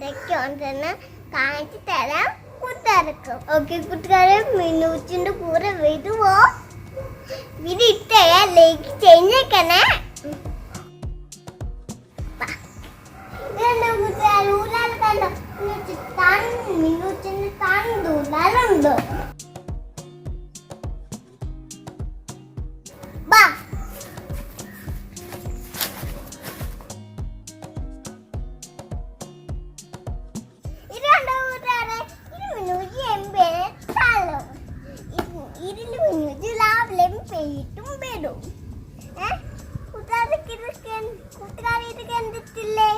എന്തൊക്കെയുണ്ടെന്ന് കാണിച്ചു തരാം കൂട്ടുകാർക്കും. ഓക്കെ കൂട്ടുകാരെ മിനൂച്ചിന്റെ കൂടെ വരുമോ ഇത് ഇട്ടേ ലൈക്ക് ചെയ്തേക്കണേ. കൂട്ടുകാർ കണ്ടിട്ടില്ലേ?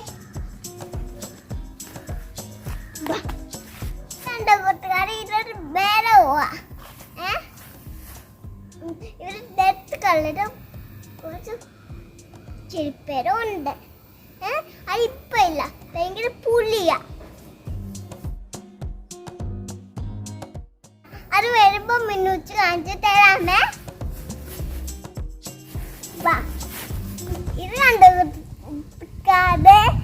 കണ്ടോ കൂട്ടുകാരെ ഇതൊരു ഏ? ഇവർ ഡെത്ത് കളറും കുറച്ച് ചെരുപ്പേരും ഉണ്ട്. ഏ? അത് ഇപ്പൊ ഇല്ല. ഭയങ്കര പുളിയാ. അത് വരുമ്പോ മിന്നുച്ച് കാണിച്ചു തരാമേ. വാ. ഇത് കണ്ടത് പൂവ്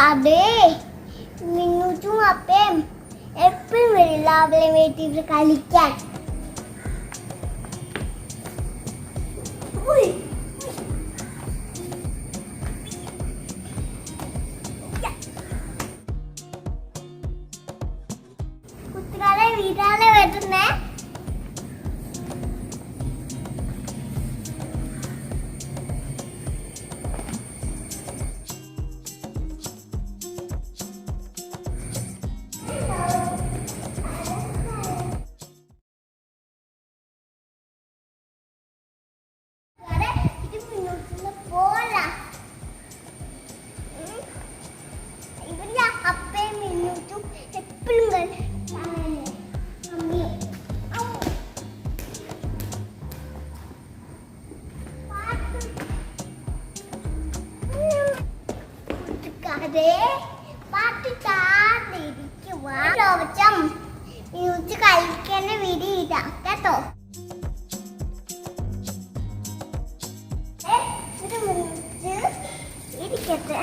കൂട്ടുകാരെ നിങ്ങൾക്കും അപ്പം എപ്പോഴും വരും രാവിലെ വീട്ടിൽ കളിക്കാൻ. മ്യൂസിക് കളിക്കുന്ന വീഡിയോ ഇതാ. കേട്ടോ? ഏ, ഇത് മ്യൂസിക് ഇരിക്കട്ടെ.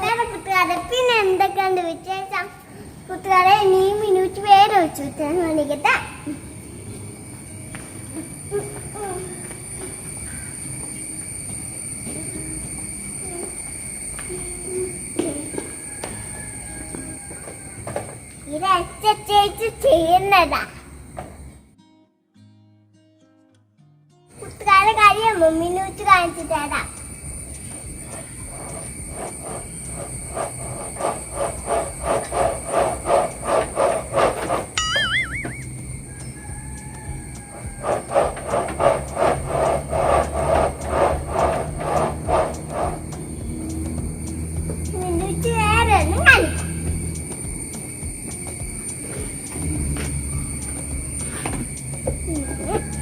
വേറെ കൂട്ടുകാരെ പിന്നെ എന്തൊക്കെയുണ്ട് വിശേഷം? കൂട്ടുകാരെ നീ മിനിറ്റ് വേറെ വെച്ചു വിളിക്കട്ടെ ഇത് എക്സസൈസ് ചെയ്യുന്നതാ. കൂട്ടുകാരെ കാര്യം മമ്മിനെ വെച്ച് കാണിച്ചു തരാം Yeah.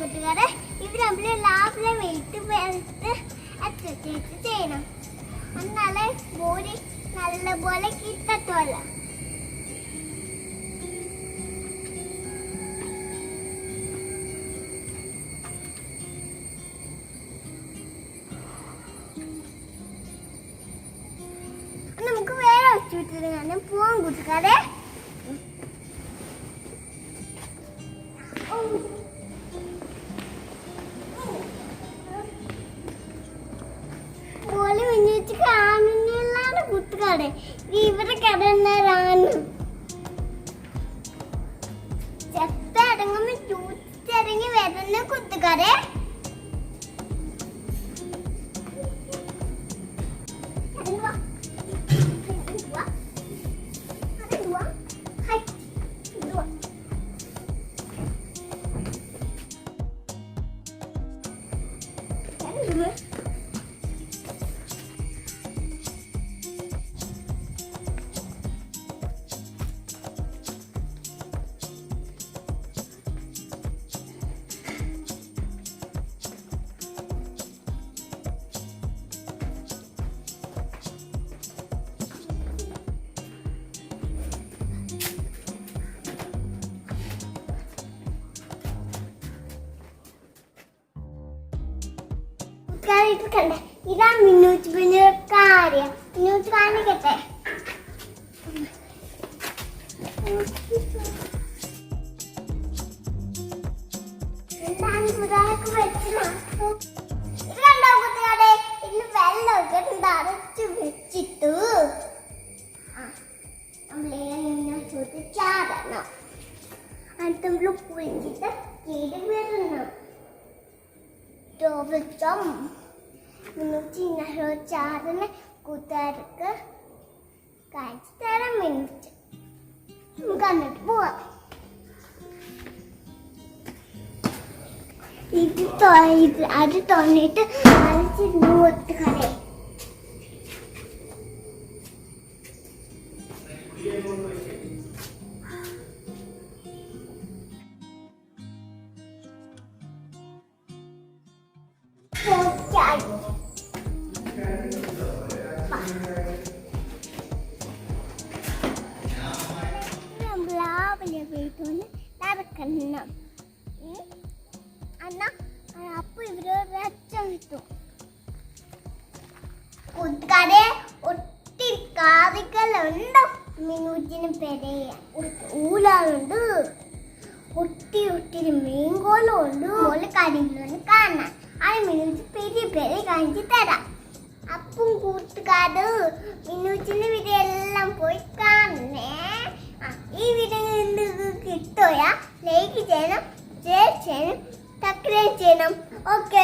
കൂട്ടുകാരെ ഇത് നമ്മള് ലാഭിലെ വെയിറ്റ് എക്സസൈസ് ചെയ്യണം എന്നാലേ ബോഡി നല്ലപോലെ കിട്ടത്തുള്ളൂ നമുക്ക് വേറെ ഒച്ചുവിട്ടിട്ട് കാണാൻ പോവാൻ കൂട്ടുകാരെ പോലെ ഇവിടെ കിടന്നതാണ് ചെത്തടങ്ങുമ്പോ ചൂത്തിറങ്ങി വരുന്ന കൂട്ടുകാരെ ഇറങ്ങി കാണിട്ട് കണ്ടേ ഇതാ മിന്നൂച്ച് പിന്നെ കാര്യം. മിന്നൂച്ച് കാണിക്കട്ടെ? എന്താണ് വെച്ചത്? മുന്നൂറ്റി ഇരുപത്താറിന് കൂട്ടുകാർക്ക് കാണിച്ചു തരാൻ മിനിറ്റ് നമുക്ക് എന്നിട്ട് പോവാം. ഇത് ഇത് അത് തുറന്നിട്ട് അരച്ചിരുന്ന് കൂട്ടുകാരെ അന്ന അന്നാ അപ്പൊ ഇവർ രക്തം കിട്ടും കൂട്ടുകാരെ ഒത്തിരി കാറികളുണ്ട് മിനൂറ്റിന് പെരയ ഊലാളുണ്ട് ഒത്തിരി ഒത്തിരി മീൻകോലും ഉണ്ട് ഓല കാര്യങ്ങളൊന്ന് കാണാൻ ആ മിനൂറ്റി പെരിയ പെര കാണിച്ചു തരാം. അപ്പം കൂട്ടുകാര് okay